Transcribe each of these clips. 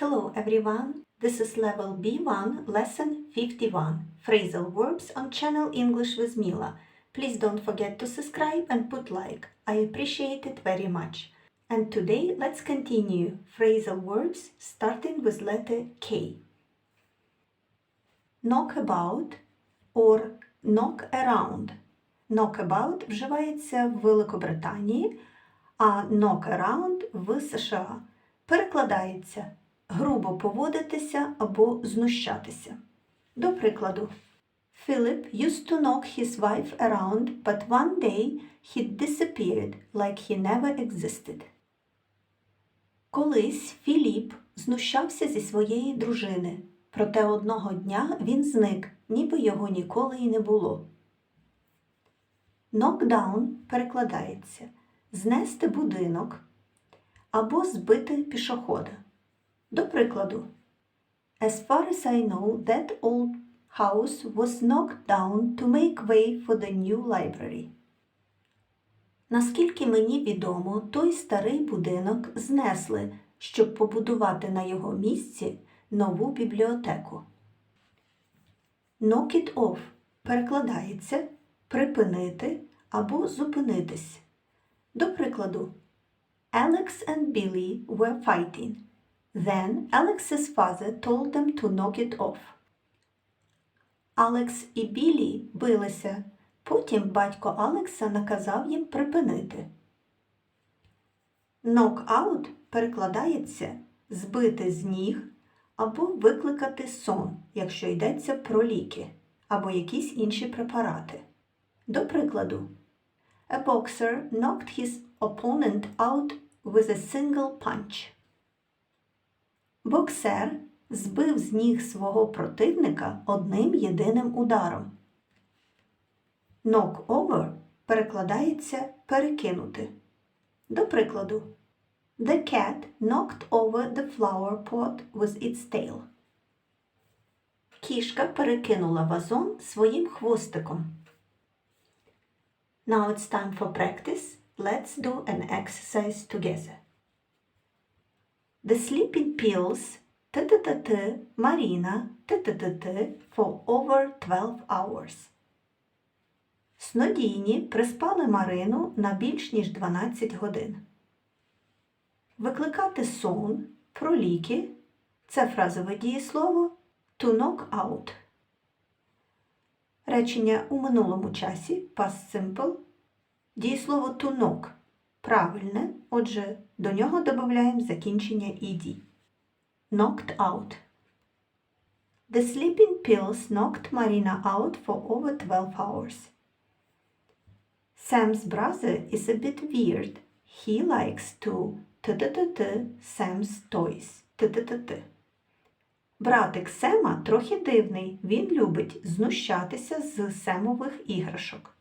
Hello everyone, this is level B1, lesson 51, phrasal verbs on channel English with Mila. Please don't forget to subscribe and put like, I appreciate it very much. And today let's continue phrasal verbs starting with letter K. Knock about or knock around. Knock about вживається в Великобританії, а knock around в США. Перекладається грубо поводитися або знущатися. До прикладу, Philip used to knock his wife around, but one day he disappeared like he never existed. Колись Філіп знущався зі своєї дружини, проте одного дня він зник, ніби його ніколи й не було. Knockdown перекладається знести будинок або збити пішохода. До прикладу, As far as I know, that old house was knocked down to make way for the new library. Наскільки мені відомо, той старий будинок знесли, щоб побудувати на його місці нову бібліотеку. Knock it off перекладається припинити або зупинитись. До прикладу, Alex and Billy were fighting. Then Alex's father told them to knock it off. Алекс і Білі билися. Потім батько Алекса наказав їм припинити. Out перекладається збити з ніг або викликати сон, якщо йдеться про ліки або якісь інші препарати. До прикладу, A boxer knocked his opponent out with a single punch. Боксер збив з ніг свого противника одним єдиним ударом. Knock over перекладається перекинути. До прикладу, The cat knocked over the flower pot with its tail. Кішка перекинула вазон своїм хвостиком. Now it's time for practice. Let's do an exercise together. The sleeping pills т-т-т-т Маріна т-т-т-т for over 12 hours. Снодійні приспали Марину на більш ніж 12 годин. Викликати сон про ліки це фразове дієслово to knock out. Речення у минулому часі past simple. Дієслово to knock правильне, отже, до нього додаємо закінчення ed. Knocked out. The sleeping pills knocked Marina out for over 12 hours. Sam's brother is a bit weird. He likes to t-t-t-t Sam's toys. T-t-t-t. Братик Сема трохи дивний. Він любить знущатися з семових іграшок.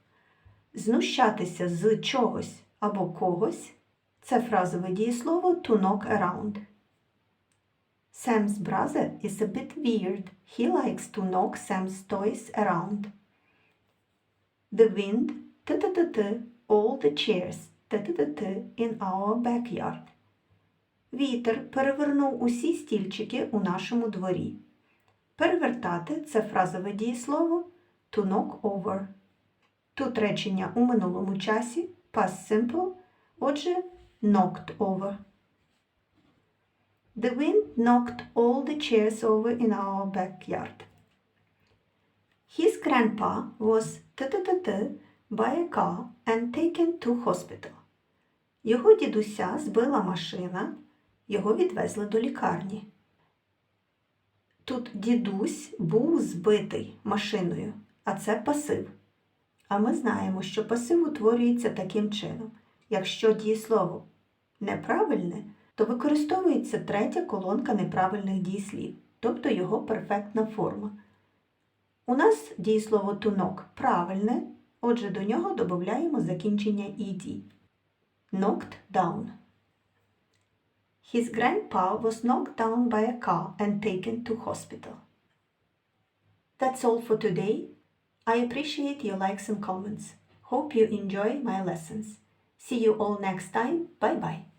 Знущатися з чогось або когось це фразове дієслово to knock around. Sam's brother is a bit weird. He likes to knock Sam's toys around. The wind t-t-t-t all the chairs t-t-t-t in our backyard. Вітер перевернув усі стільчики у нашому дворі. Перевертати це фразове дієслово to knock over. Тут речення у минулому часі past simple, отже, knocked over. The wind knocked all the chairs over in our backyard. His grandpa was t-t-t-t by a car and taken to hospital. Його дідуся збила машина, його відвезли до лікарні. Тут дідусь був збитий машиною, а це пасив. А ми знаємо, що пасив утворюється таким чином. Якщо дієслово неправильне, то використовується третя колонка неправильних дієслів, тобто його перфектна форма. У нас дієслово тунок правильне, отже, до нього додаємо закінчення «ed». Knocked down. His grandpa was knocked down by a car and taken to hospital. That's all for today. I appreciate your likes and comments. Hope you enjoy my lessons. See you all next time. Bye bye.